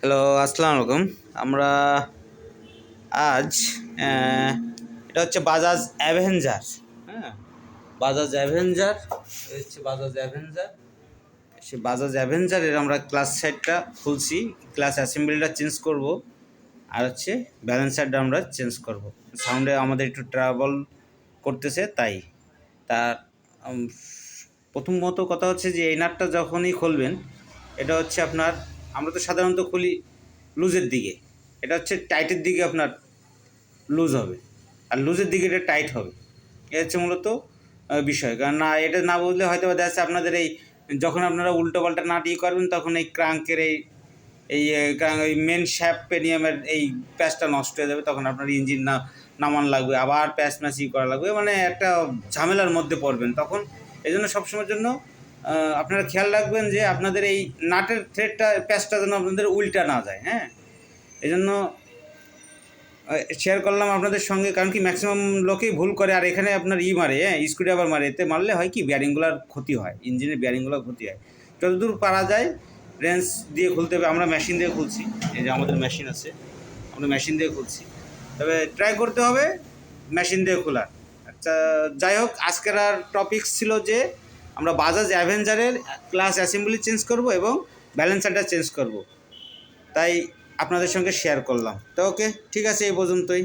Hello আসসালামু আলাইকুম আমরা আজ এটা হচ্ছে বাজাজ অ্যাভেঞ্জার হ্যাঁ বাজাজ অ্যাভেঞ্জার হচ্ছে বাজাজ অ্যাভেঞ্জার সে বাজাজ অ্যাভেঞ্জারের আমরা ক্লাস সাইডটা খুলছি ক্লাস অ্যাসেম্বলিটা চেঞ্জ করব, আর হচ্ছে ব্যালেন্সারটা আমরা চেঞ্জ করব। সাউন্ডে আমাদের একটু ট্রাভেল করতেছে, তাই। তার প্রথমত কথা হচ্ছে যে এই নাটটা যখনই খুলবেন, এটা হচ্ছে আপনার আমরা তো সাধারণত খুলি লুজের দিকে। এটা হচ্ছে টাইটের দিকে আপনার লুজ হবে। আর লুজের দিকে এটা টাইট হবে। এ হচ্ছে মূলত বিষয়। কারণ না, এটা না বুঝলে হয়তো দেখা যাচ্ছে আপনাদের এই যখন আপনারা উল্টো পাল্টা নাট ইয়ে করবেন, তখন এই ক্রাঙ্কের এই এই ক্রাঙ্ক, এই মেন শ্যাপ পেনিয়ামের এই প্যাচটা নষ্ট হয়ে যাবে, তখন আপনার ইঞ্জিন না, নামান লাগবে। আবার প্যাচ ম্যাচ ই করা লাগবে। মানে একটা ঝামেলার মধ্যে পড়বেন তখন। এই জন্য সবসময়ের জন্য আপনারা খেয়াল রাখবেন যে আপনাদের এই নাটের থ্রেডটা প্যাচটা যেন আপনাদের উল্টা না যায় হ্যাঁ? এই জন্য শেয়ার করলাম আপনাদের সঙ্গে, কারণ কি ম্যাক্সিমাম লোকেই ভুল করে, আর এখানে আপনার ই মারে হ্যাঁ স্ক্রুড্রাইভার মারে, এতে মারলে হয় কি ব্যারিংগুলোর ক্ষতি হয় ইঞ্জিনের ব্যারিংগুলোর ক্ষতি হয়। যতদূর পারা যায় রেঞ্জ দিয়ে খুলতে হবে, আমরা মেশিন দিয়ে খুলছি, এই যে আমাদের মেশিন আছে, আমরা মেশিন দিয়ে খুলছি। তবে ট্রাই করতে হবে মেশিন দিয়ে খোলার। আচ্ছা যাই হোক, আজকের আর টপিকস ছিল যে আমরা বাজাজ অ্যাভেঞ্জারের ক্লাস অ্যাসেম্বলি চেঞ্জ করব এবং ব্যালেন্সারটা চেঞ্জ করব। তাই আপনাদের সঙ্গে শেয়ার করলাম। তো ওকে ঠিক আছে, এই পর্যন্তই।